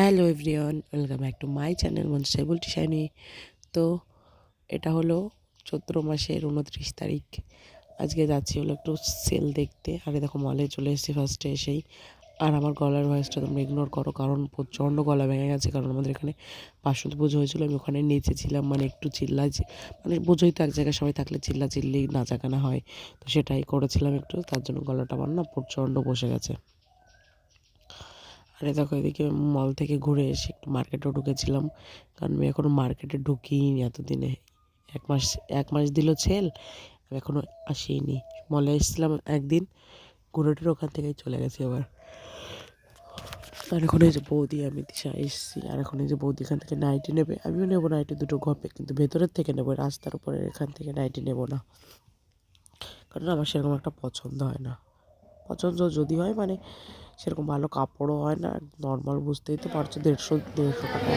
Hello everyone, welcome back to my channel মনসাই বলটি শাইনি। তো এটা হলো চৈত্র মাসের উনত্রিশ তারিখ। আজকে যাচ্ছি হলো একটু সেল দেখতে। আরে দেখো মলে চলে এসেছি ফার্স্টে এসেই। আর আমার গলার ভয়েসটা তোমরা ইগনোর করো, কারণ প্রচণ্ড গলা ভেঙে গেছে, কারণ আমাদের এখানে বাসন্তী পুজো হয়েছিল, আমি ওখানে নেচেছিলাম মানে একটু চিল্লা মানে বোঝোই তো এক জায়গায় সবাই থাকলে চিল্লা চিল্লি নাচাগানা হয়। তো সেটাই করেছিলাম একটু, তার জন্য গলাটা আমার না প্রচণ্ড বসে গেছে। আরে দেখো এদিকে মল থেকে ঘুরে এসে একটু মার্কেটেও ঢুকেছিলাম। কারণ আমি এখনও মার্কেটে ঢুকিনি এতদিনে। এক মাস এক মাস দিল ছেল আমি এখনও আসিনি। মলে এসেছিলাম একদিন ঘুরে টুরে ওখান থেকেই চলে গেছি আবার। আর এখন এই যে বৌদি, আমি দিশা এসেছি। আর এখন এই যে বৌদি এখান থেকে নাইটি নেবে, আমিও নেব নাইটি দুটো গপে কিন্তু ভেতরের থেকে নেব, রাস্তার উপরে এখান থেকে নাইটি নেব না। কারণ আমার সেরকম একটা পছন্দ হয় না। পছন্দ যদি হয় মানে সেরকম ভালো কাপড়ও হয় না নর্মাল বুঝতেই তো পারছ দেড়শো দেড়শো টাকা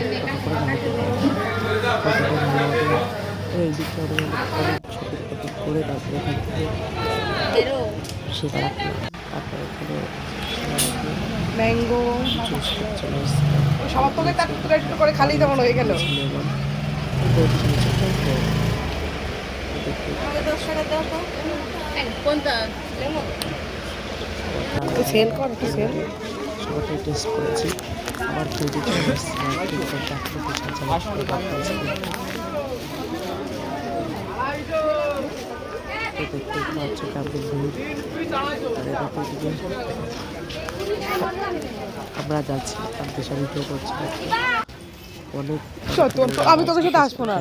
করে তারপরে এখান থেকে তারপরে এখানে ম্যাঙ্গো সবার তোকে তার একটু একটু করে খালি তেমন হয়ে গেল। কোনটা? দিকে আমরা যাচ্ছি। আর দেশা ভিডিও করছি। অনেক আমি তোদের সাথে আসব না।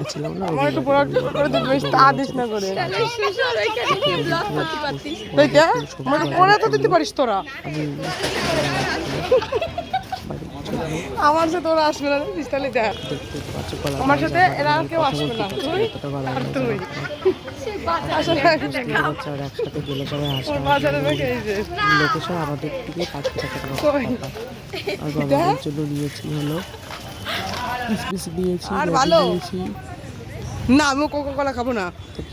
আমার একটু বড় করে দিতে বেশ আদিস না করে। মানে করে তো দিতে পারিস তোরা? আমার সাথে তোরা আসবে না দেখ। আমার সাথে এরা মানে কেউ আসবে না। তুই আর তুই। আসলে আর একসাথে গেলে পরে বাজারে আমাদের দিকে আর জন্য নিয়েছি হলো। কিসমিস নিয়েছি আর ভালো? না আমি কোকা কোলা খাব না।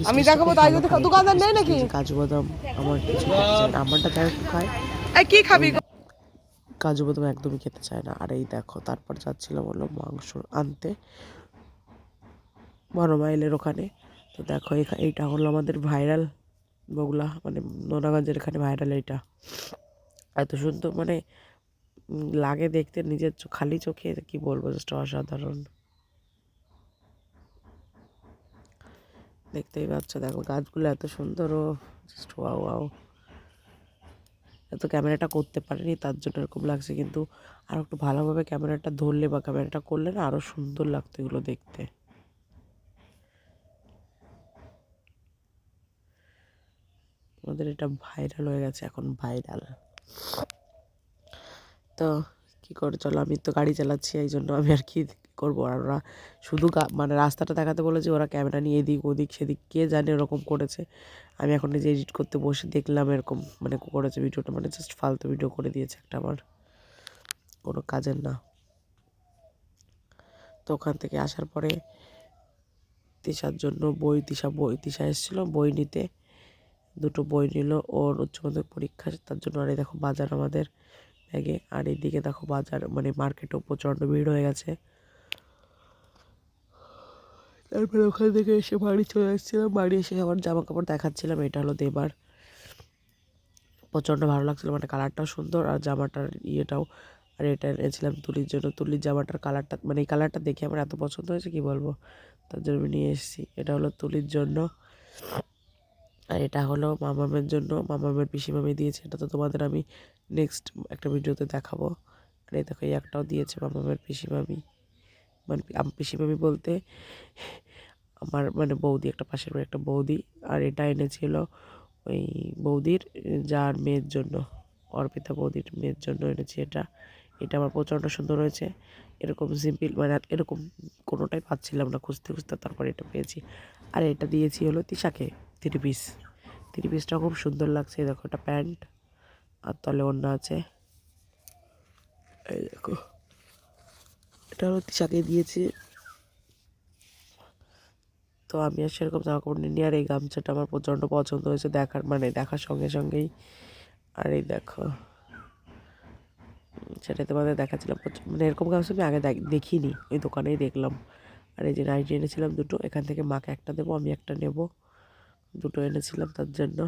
আমি খুব তাই যদি দোকানদার নেই নাকি? কাজু বাদাম আমার কিছু আমারটা খায়? কি খাবি? কাজু বাদাম একদমই খেতে চায় না। আর এই দেখো তারপর যাচ্ছিলাম হলো মাংস আনতে বড় মাইলের ওখানে। তো দেখো এইটা হলো আমাদের ভাইরাল বগুলা মানে নোনাগঞ্জের এখানে ভাইরাল এইটা। এত সুন্দর মানে লাগে দেখতে নিজের খালি চোখে কি বলব জাস্ট অসাধারণ। দেখতেই পাচ্ছ, দেখো গাছগুলো এত সুন্দর ও জাস্ট ওয়াও ওয়াও এত ক্যামেরাটা করতে পারিনি, তার জন্য এরকম লাগছে, কিন্তু আরও একটু ভালোভাবে ক্যামেরাটা ধরলে বা ক্যামেরাটা করলে না আরও সুন্দর লাগতো এগুলো দেখতে। আমাদের এটা ভাইরাল হয়ে গেছে, এখন ভাইরাল তো কী করে চলো? আমি তো গাড়ি চালাচ্ছি, এই জন্য আমি আর কি করব? আর ওরা শুধু মানে রাস্তাটা দেখাতে বলেছে, ওরা ক্যামেরা নিয়ে এদিক ওদিক সেদিক, কে জানে এরকম করেছে। আমি এখন নিজে এডিট করতে বসে দেখলাম এরকম মানে করেছে ভিডিওটা মানে জাস্ট ফালতু ভিডিও করে দিয়েছে একটা আমার কোনো কাজের না। তো ওখান থেকে আসার পরে তিশার জন্য বই, তিশা বই, তিশা এসেছিল বই নিতে। দুটো বই নিল, ওর উচ্চ মাধ্যমিক পরীক্ষা, তার জন্য আর দেখো বাজার আমাদের। ব্যাগে আর এইদিকে দেখো বাজার মানে মার্কেটেও প্রচণ্ড ভিড় হয়ে গেছে। তারপরে ওখান থেকে এসে বাড়ি চলে এসেছিলাম বাড়ি এসে আবার জামা কাপড় দেখাচ্ছিলাম, এটা হলো দেবার। প্রচণ্ড ভালো লাগছিল মানে কালারটাও সুন্দর আর জামাটার ইয়েটাও। আর এটা এনেছিলাম তুলির জন্য, তুলির জামাটার কালারটা মানে এই কালারটা দেখে আমার এত পছন্দ হয়েছে, কি বলব? তার জন্য নিয়ে এসেছি। এটা হলো তুলির জন্য। আর এটা হলো মামামের জন্য। মামামের পিসি মামি দিয়েছে, এটা তো তোমাদের আমি নেক্সট একটা ভিডিওতে দেখাবো। আর এই দেখো, এই একটাও দিয়েছে মামামের পিসি মামি মানে আম পিসি মামি বলতে আমার মানে বৌদি, একটা পাশের বাড়ির একটা বৌদি। আর এটা এনেছিল ওই বৌদির, যার মেয়ের জন্য, অর্পিতা বৌদির মেয়ের জন্য এনেছি এটা। এটা আমার প্রচণ্ড সুন্দর হয়েছে। এরকম সিম্পল মানে এরকম কোনোটাই পাচ্ছিলাম না খুঁজতে খুঁজতে, তারপরে এটা পেয়েছি। আর এটা দিয়েছি হলো তিশাকে থ্রি পিস থ্রি পিসটা খুব সুন্দর লাগছে, দেখো একটা প্যান্ট আর তলে অন্য আছে। এই দেখো, এটা হলো তিশাকে দিয়েছি। তো আমি আর সেরকম জামা কাপড় নিয়ে আর এই গামছাটা আমার প্রচণ্ড পছন্দ হয়েছে দেখার মানে দেখার সঙ্গে সঙ্গেই। আর এই দেখো, সেটাই তোমাদের দেখাচ্ছিলাম মানে এরকম গামছা আমি আগে দেখ- দেখিনি, ওই দোকানেই দেখলাম। আর এই যে নাইটি এনেছিলাম দুটো, এখান থেকে মাকে একটা দেবো, আমি একটা নেব। দুটো এনেছিলাম তার জন্য।